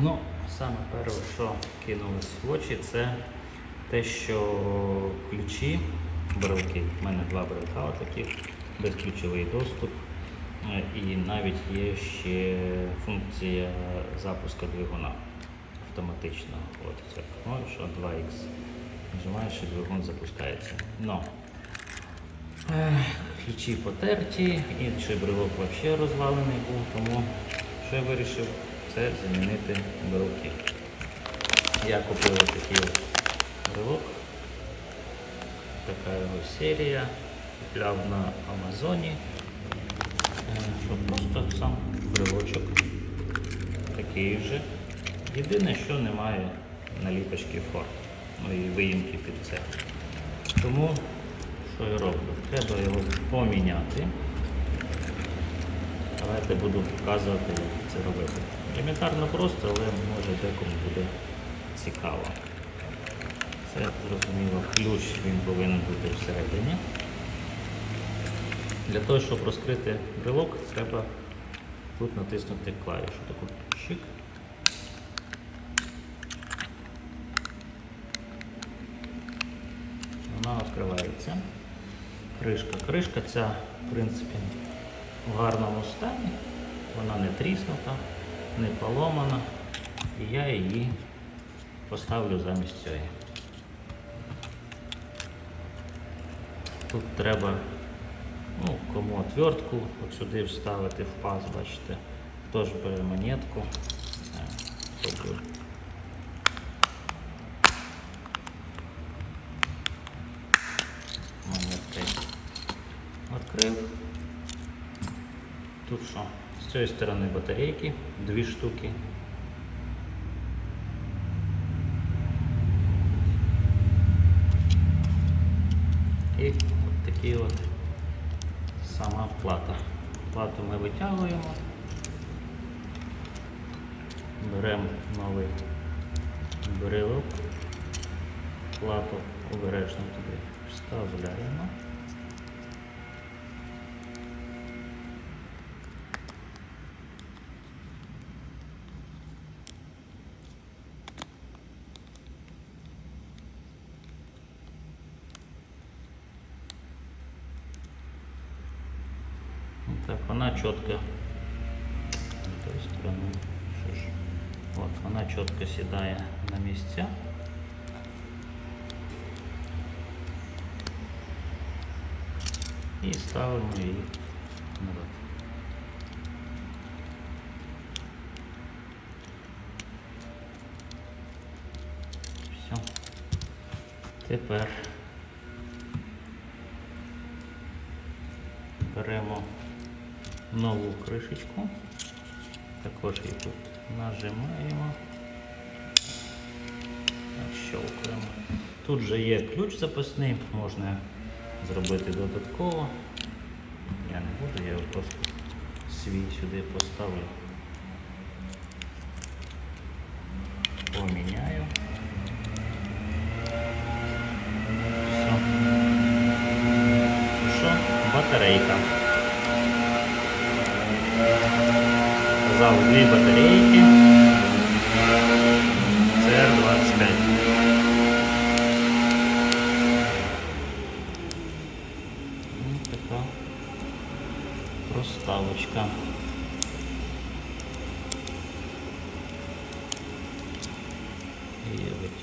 Ну, саме перше, що кинулось в очі, це те, що ключі, брелки, в мене два брелка таких, безключовий доступ. Е, І навіть є ще функція запуску двигуна автоматично. От це кнопка 2X. Нажимаєш і двигун запускається. Но е, ключі потерті, інший брелок взагалі розвалений був, тому що я вирішив це замінити брелки. Я купив такий брелок. Така його серія. Купляв на Амазоні. Е, Що просто сам брелочок такий же. Єдине, що немає наліпочки ну і виїмки під це. Тому що я роблю? Треба його поміняти. Давайте буду показувати, як це робити. Елементарно просто, але може декому буде цікаво. Це зрозуміло, ключ він повинен бути всередині. Для того, щоб розкрити брелок, треба тут натиснути клавішу. Таку щик. Вона відкривається. Кришка. Кришка ця, в принципі, в гарному стані. Вона не тріснута, не поломана. І я її поставлю замість цієї. Тут треба ну, кому отвертку от сюди вставити в паз, бачите, теж бере монетку. Е, монеткою відкрив. Тут що? З цієї сторони батарейки, дві штуки. І от такі от сама плата. Плату ми витягуємо, беремо новий брелок, плату обережно туди вставляємо. Так, вона чітко. З тої сторони. Що ж? От, вона чітко сідає на місця. І ставимо її назад. Все. Тепер беремо нову кришечку, також її тут нажимаємо, щелкаємо. Тут же є ключ запасний, можна зробити додатково. Я не буду, я його просто свій сюди поставлю. Поміняю. Все. Що? Батарейка. Казав дві батарейки. CR25. Ну, така проставочка.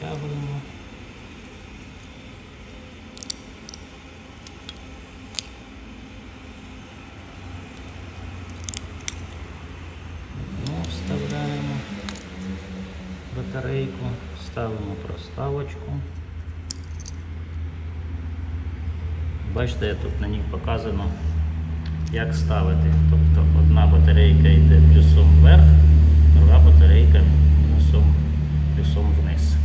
Витягуємо. Ну, вставляємо батарейку, ставимо проставочку. Бачите, тут на ній показано, як ставити. Тобто одна батарейка йде плюсом вверх, друга батарейка мінусом плюсом вниз.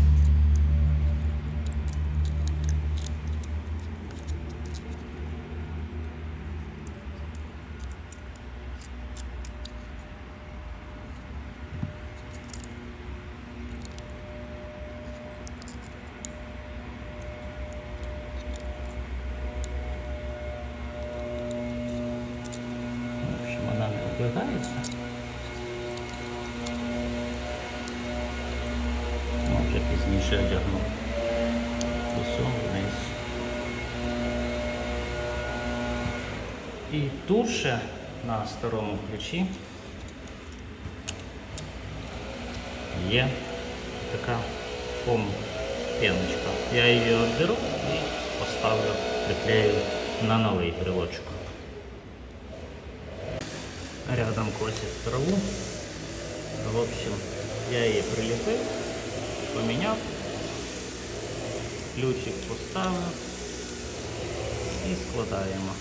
В общем, вона не вбігається. ще одягнув. Усьо вниз. І тут ще на старому ключі є така фом пеночка. Я її відберу і поставлю, приклею на новий брелочок. Рядом косить траву. В общем, я її приліпив, поміняв, ключик поставив і складаємо.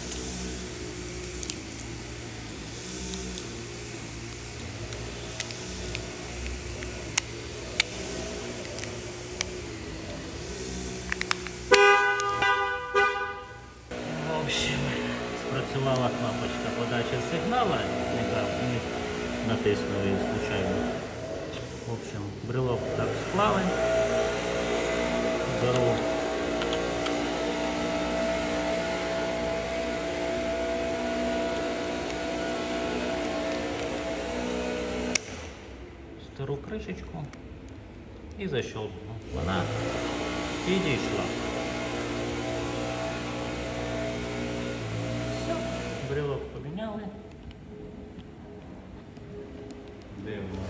В общем, спрацювала кнопочка подачі сигнала, натиснув її случайно. В общем, брелок так склали. Беру стару кришечку і защелкну. Вона підійшла. брелок поменяли. Дивно.